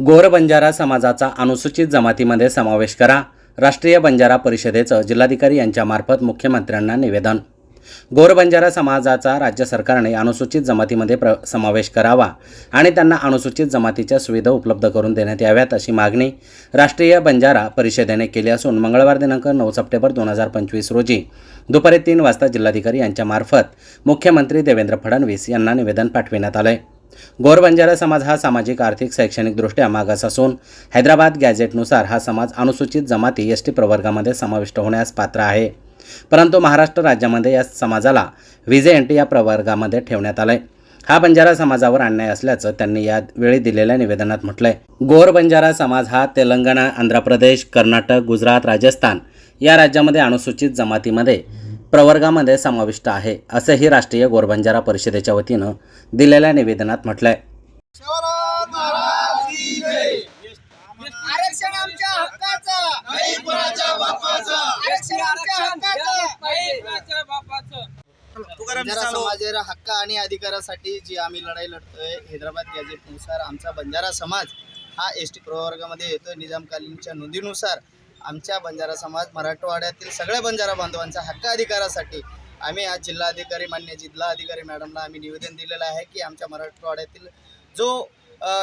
गोर बंजारा समाजाचा अनुसूचित जमातीमध्ये समावेश करा. राष्ट्रीय बंजारा परिषदेचं जिल्हाधिकारी यांच्यामार्फत मुख्यमंत्र्यांना निवेदन. गोर बंजारा समाजाचा राज्य सरकारने अनुसूचित जमातीमध्ये प्र समावेश करावा आणि त्यांना अनुसूचित जमातीच्या सुविधा उपलब्ध करून देण्यात याव्यात अशी मागणी राष्ट्रीय बंजारा परिषदेने केली असून मंगळवार दिनांक नऊ सप्टेंबर दोन हजार पंचवीस रोजी दुपारी तीन वाजता जिल्हाधिकारी यांच्यामार्फत मुख्यमंत्री देवेंद्र फडणवीस यांना निवेदन पाठविण्यात आले गोर बंजारा समाज हा सामाजिक आर्थिक शैक्षणिकदृष्ट्या मागास असून हैदराबाद गॅझेटनुसार हा समाज अनुसूचित जमाती एस टी प्रवर्गामध्ये समाविष्ट होण्यास पात्र आहे. परंतु महाराष्ट्र राज्यामध्ये या समाजाला विजे एन या प्रवर्गामध्ये ठेवण्यात आलंय. हा बंजारा समाजावर अन्याय असल्याचं त्यांनी यावेळी दिलेल्या निवेदनात म्हटलंय. गोर बंजारा समाज हा तेलंगणा आंध्र प्रदेश कर्नाटक गुजरात राजस्थान या राज्यामध्ये अनुसूचित जमातीमध्ये प्रवर्गामध्ये समाविष्ट आहे असंही राष्ट्रीय गोर बंजारा परिषदेच्या वतीनं दिलेल्या निवेदनात म्हटलंय. आरक्षण आमच्या हक्काचं. नाही कोणाच्या बापाचा. आरक्षण आमच्या हक्काचं. बंजारा समाजाच्या हक्क आणि अधिकारासाठी जी आम्ही लढाई लढतोय हैदराबाद गॅजेटनुसार आमचा बंजारा समाज हा एस टी प्रवर्गामध्ये येतो निजामकालीनच्या नोंदीनुसार आमच्या बंजारा समाज मराठवाड्यातील सगळ्या बंजारा बांधवांच्या हक्क अधिकारासाठी आम्ही आज जिल्हाधिकारी मान्य जिल्हाधिकारी मॅडमला आम्ही निवेदन दिलेलं आहे की आमच्या मराठवाड्यातील जो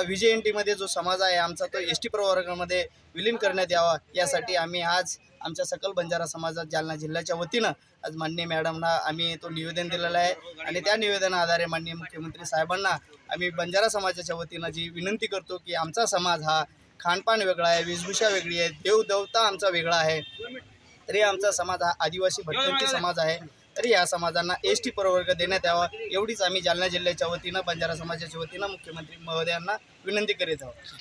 विजय एन टीमध्ये जो समाज आहे आमचा तो एस टी प्रवर्गामध्ये विलीन करण्यात यावा यासाठी आम्ही आज आमच्या सकल बंजारा समाजात जालना जिल्ह्याच्या वतीनं आज माननीय मॅडमना आम्ही तो निवेदन दिलेलं आहे. आणि त्या निवेदना आधारे माननीय मुख्यमंत्री साहेबांना आम्ही बंजारा समाजाच्या वतीनं जी विनंती करतो की आमचा समाज हा खानपान वेगळं आहे वेशभूषा वेगळी आहे देवदेवता आमचा वेगळा आहे. तरी आमचा समाज हा आदिवासी भटकंती समाज आहे. तरी या समाजांना एस टी प्रवर्ग देण्यात यावा एवढीच आम्ही जालना जिल्ह्याच्या वतीनं बंजारा समाजाच्या वतीनं मुख्यमंत्री महोदयांना विनंती करीत आहोत.